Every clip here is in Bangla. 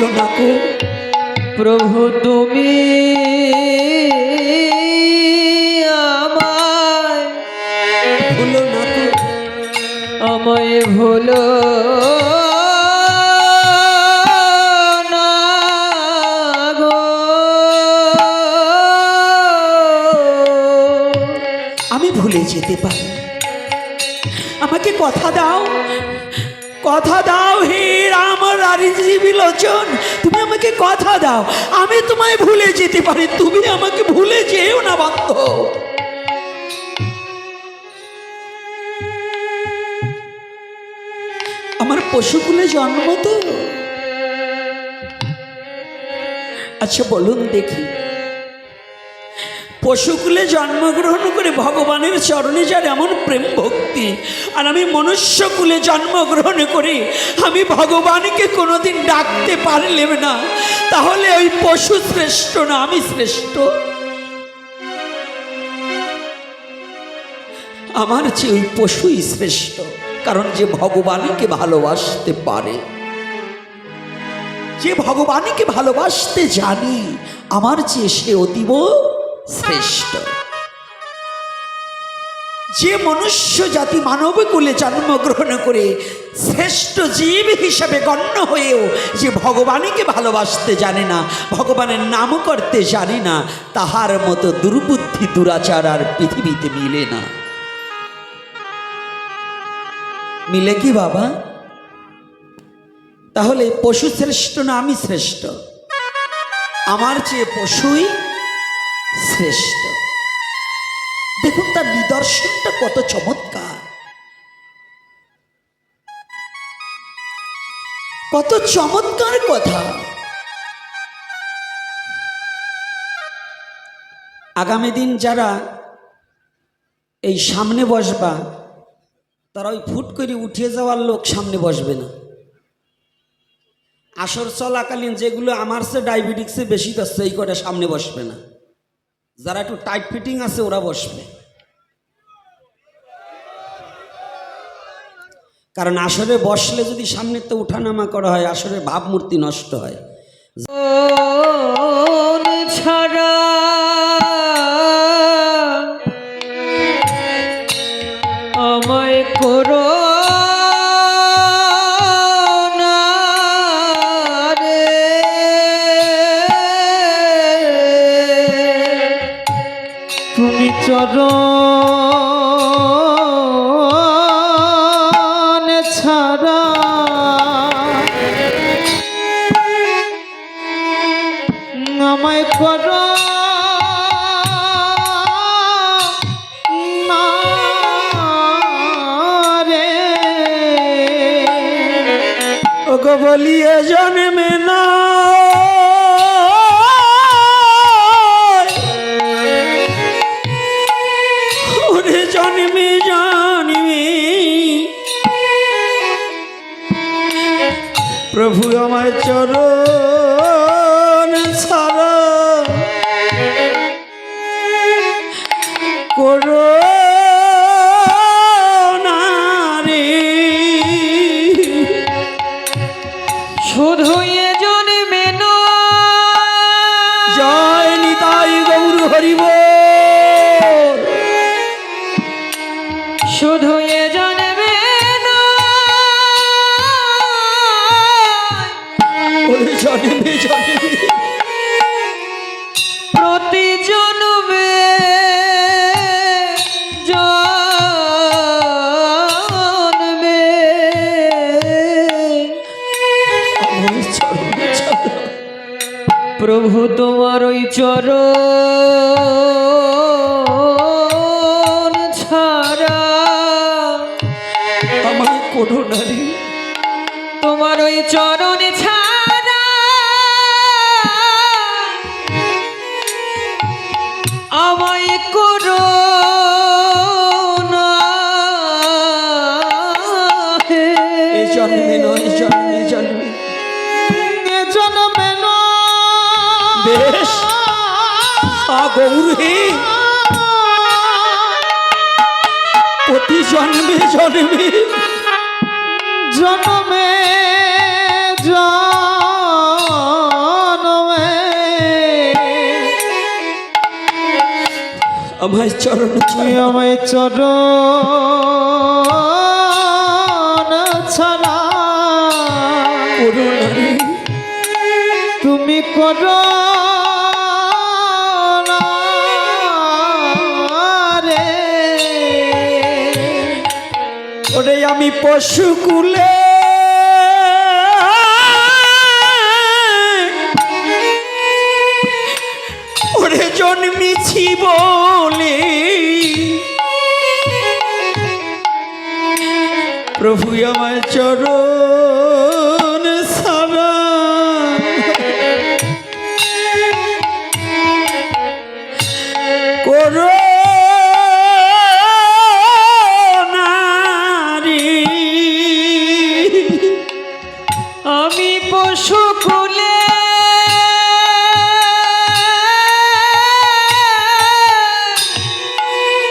ভুলো না প্রভু তুমি আমায় ভুলো না আমায় ভুলে যেতে পারি। আমাকে কথা দাও। কথা দাও হে রাম রাজীবী লোচন তুমি আমাকে কথা দাও। আমি তোমায় ভুলে যেতে পারি। তুমি আমাকে ভুলে যেও না বাধ্য আমার পশুকুলে জন্ম তো। আচ্ছা বলুন দেখি। পশুকুলে জন্মগ্রহণ করে ভগবানের চরণে যার এমন প্রেম ভক্তি, আর আমি মনুষ্যকুলে জন্মগ্রহণ করে আমি ভগবানকে কোনোদিন ডাকতে পারলেম না, তাহলে ওই পশু শ্রেষ্ঠ না আমি শ্রেষ্ঠ? আমার চেয়ে ওই পশুই শ্রেষ্ঠ, কারণ যে ভগবানকে ভালোবাসতে পারে। যে ভগবানকে ভালোবাসতে জানি, আমার চেয়ে সে অতীব শ্রেষ্ঠ। যে মনুষ্য জাতি মানব কুলে জন্মগ্রহণ করে শ্রেষ্ঠ জীব হিসাবে গণ্য হয়েও যে ভগবানকে ভালোবাসতে জানে না, ভগবানের নাম করতে জানে না, তাহার মতো দুর্বুদ্ধি দুরাচার আর পৃথিবীতে মিলে না। মিলে কি বাবা? তাহলে পশু শ্রেষ্ঠ না আমি শ্রেষ্ঠ? আমার চেয়ে পশুই শ্রেষ্ঠ। দেখুন, তার নিদর্শনটা কত চমৎকার। কত চমৎকার কথা। আগামী দিন যারা এই সামনে বসবা, তারা ওই ফুট করে উঠিয়ে যাওয়ার লোক সামনে বসবে না। আসর চলাকালীন যেগুলো আমার সে ডায়াবেটিক্সে বেশি করছে এই কটা সামনে বসবে না। যারা একটু টাইট ফিটিং আছে, ওরা বসবে। কারণ আসরে বসলে যদি সামনে তো উঠানামা করা হয়, আসরে ভাবমূর্তি নষ্ট হয়। বলিয়ে জন্মে না জন্মে জানবে। প্রভু আমার চরণ ছাড়া করো। চরণ ছাড়া আমার কোনো নারী তোমার ওই চরণ ছাড়া আমায় করো জন্মে নয় জন্মে জন্মে। জন্মে নয়। বেশ। গৌরী। প্রতি জন্মে জন্মে জন্মে জন্মে। আমায় চরণ তুই আমায় চরণ ছাড়া। তুমি করো ওরে আমি পশুকুলে ওরে জন্মিছি বলে। প্রভু আমার চরণ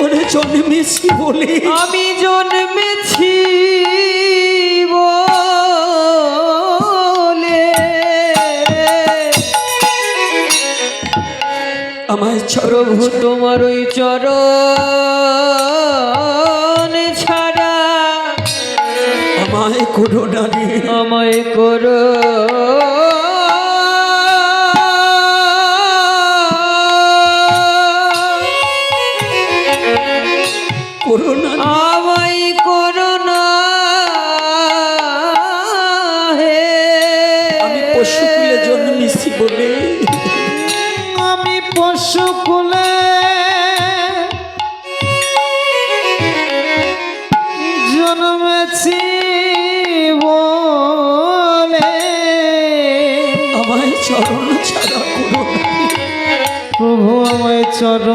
ওরে জন্মেছি বলে। আমি জন্মেছি চরণ প্রভু তোমার ওই চরণ ছাড়া আমায় করো নারী আমায় করো কুলে জন্মেছি বলে। আমায় চরণ ছাড়া করো প্রভু আমায় চরণ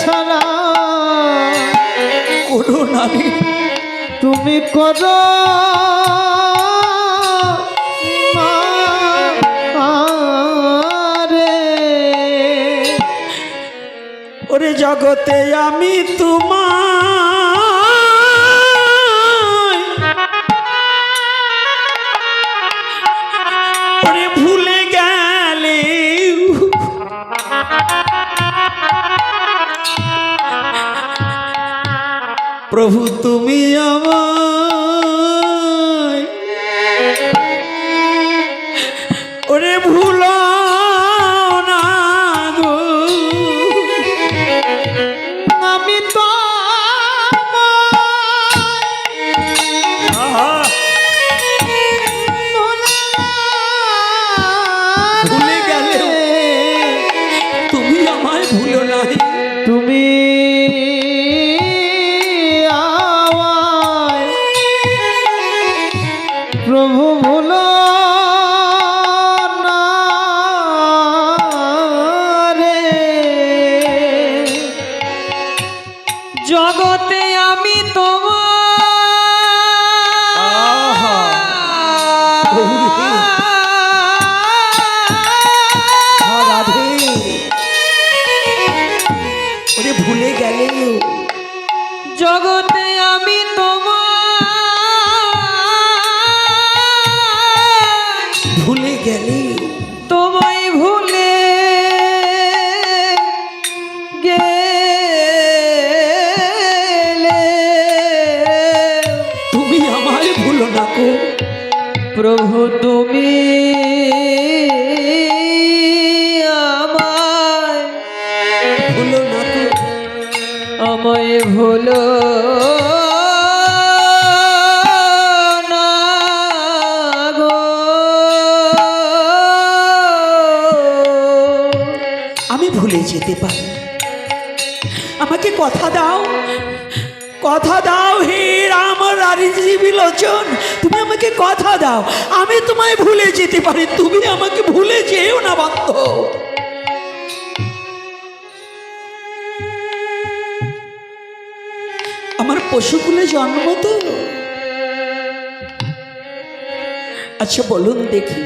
ছাড়া। করো নারী তুমি করো জগতে আমি তোমার ভুলে গেলে প্রভু তুমি আমায় ওরে ভুলে গেলেও জগতে আমি তোমার ভুলে তোমায় ভুলে গেলে। তুমি আমায় ভুলো না গো। প্রভু তুমি গো। আমি ভুলে যেতে পারি। আমাকে কথা দাও। কথা দাও হে রাম রারিজি বিলোচন। তুমি আমাকে কথা দাও। আমি তোমায় ভুলে যেতে পারি। তুমি আমাকে ভুলে যেও না বাধ্য পশুকুলে জন্ম তো। আচ্ছা বলুন দেখি।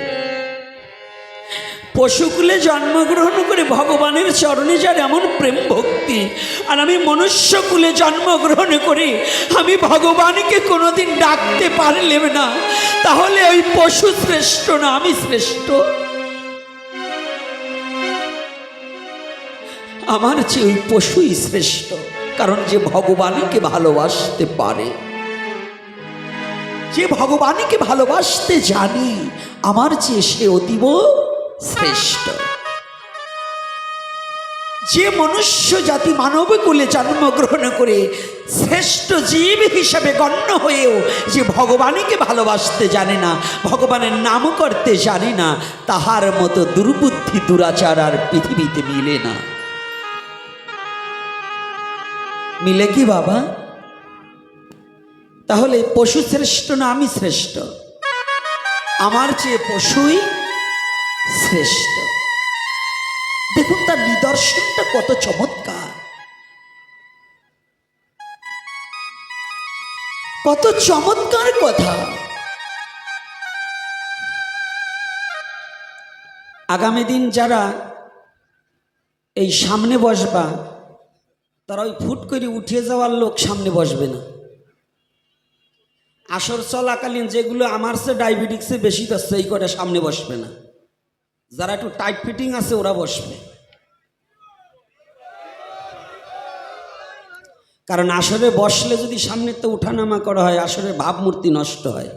পশুকুলে জন্মগ্রহণ করে ভগবানের চরণে যার এমন প্রেম ভক্তি, আর আমি মনুষ্যকুলে জন্মগ্রহণ করে আমি ভগবানকে কোনোদিন ডাকতে পারলেম না। তাহলে ওই পশু শ্রেষ্ঠ না আমি শ্রেষ্ঠ? আমার চেয়ে ওই পশুই শ্রেষ্ঠ। কারণ যে ভগবানকে ভালোবাসতে পারে। যে ভগবানকে ভালোবাসতে জানি, আমার চেয়ে সে অতীব শ্রেষ্ঠ। যে মনুষ্য জাতি মানব কুলে জন্মগ্রহণ করে শ্রেষ্ঠ জীব হিসাবে গণ্য হয়েও যে ভগবানকে ভালোবাসতে জানে না, ভগবানের নাম করতে জানে না, তাহার মতো দুর্বুদ্ধি, দুরাচার আর পৃথিবীতে মিলে না। মিলে কি বাবা? তাহলে পশু শ্রেষ্ঠ না আমি শ্রেষ্ঠ? আমার চেয়ে পশুই শ্রেষ্ঠ। দেখুন তার নিদর্শনটা কত চমৎকার। কত চমৎকার কথা। আগামী দিন যারা এই সামনে বসবা তারা ওই ফুট করে উঠে যাওয়ার লোক সামনে বসবে না। আসর চলাকালীন যেগুলো আমার সে ডায়াবেটিক্সে বেশি যাচ্ছে এই কটা সামনে বসবে না। যারা একটু টাইট ফিটিং আছে, ওরা বসবে। কারণ আসরে বসলে যদি সামনে তো উঠানামা করা হয়, আসরে ভাবমূর্তি নষ্ট হয়।